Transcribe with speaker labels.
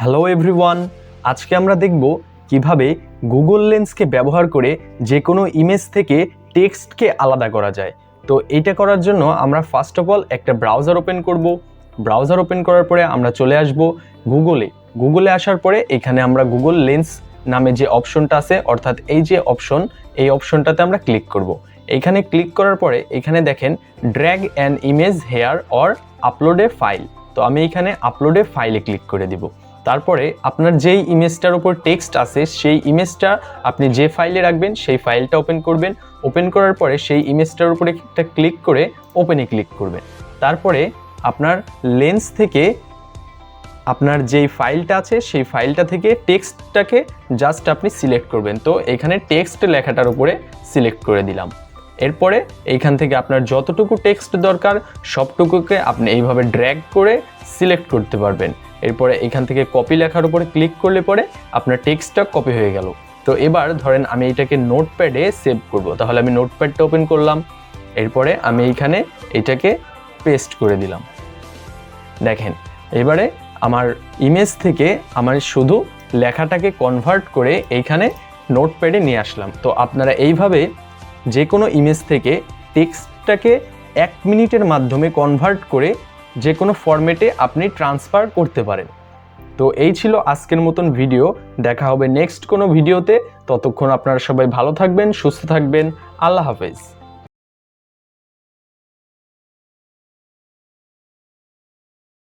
Speaker 1: Hello everyone আজকে আমরা দেখব কীভাবে গুগল লেন্সকে ব্যবহার করে যে কোনো ইমেজ থেকে টেক্সটকে আলাদা করা যায়। তো এইটা করার জন্য আমরা ফার্স্ট অফ অল একটা ব্রাউজার ওপেন করব। ব্রাউজার ওপেন করার পরে আমরা চলে আসব গুগলে গুগলে আসার পরে এখানে আমরা গুগল লেন্স নামে যে অপশনটা আছে, অর্থাৎ এই যে অপশন এই অপশনটাতে আমরা ক্লিক করব। এখানে ক্লিক করার পরে এখানে দেখেন drag an image here or upload a file তো আমি এখানে আপলোডে ফাইলে ক্লিক করে দিব। তারপরে আপনার যেই ইমেজটার উপর টেক্সট আছে, সেই ইমেজটা আপনি যে ফাইলে রাখবেন, সেই ফাইলটা ওপেন করবেন। ওপেন করার পরে সেই ইমেজটার উপরে একটা ক্লিক করে ওপেনে ক্লিক করবেন। তারপরে আপনার লেন্স থেকে আপনার যেই ফাইলটা আছে, সেই ফাইলটা থেকে টেক্সটটাকে জাস্ট আপনি সিলেক্ট করবেন। তো এখানে টেক্সট লেখাটার উপরে সিলেক্ট করে দিলাম। এরপরে এইখান থেকে আপনার যতটুকু টেক্সট দরকার, সবটুকুকে আপনি এইভাবে ড্র্যাগ করে সিলেক্ট করতে পারবেন। এরপরে এখান থেকে কপি লেখার উপরে ক্লিক করলে পরে আপনার টেক্সটটা কপি হয়ে গেল। তো এবার ধরেন আমি এটাকে নোটপ্যাডে সেভ করব। তাহলে আমি নোটপ্যাডটা ওপেন করলাম, এরপরে আমি এইখানে এটাকে পেস্ট করে দিলাম। দেখেন, এবারে আমার ইমেজ থেকে আমার শুধু লেখাটাকে কনভার্ট করে এইখানে নোটপ্যাডে নিয়ে আসলাম। তো আপনারা এইভাবে যে কোনো ইমেজ থেকে টেক্সটটাকে এক মিনিটের মাধ্যমে কনভার্ট করে যে কোনো ফর্মেটে আপনি ট্রান্সফার করতে পারেন। তো এই ছিল আজকের মতন ভিডিও দেখা হবে নেক্সট কোনো ভিডিওতে ততক্ষণ আপনারা সবাই ভালো থাকবেন, সুস্থ থাকবেন। আল্লাহ হাফেজ।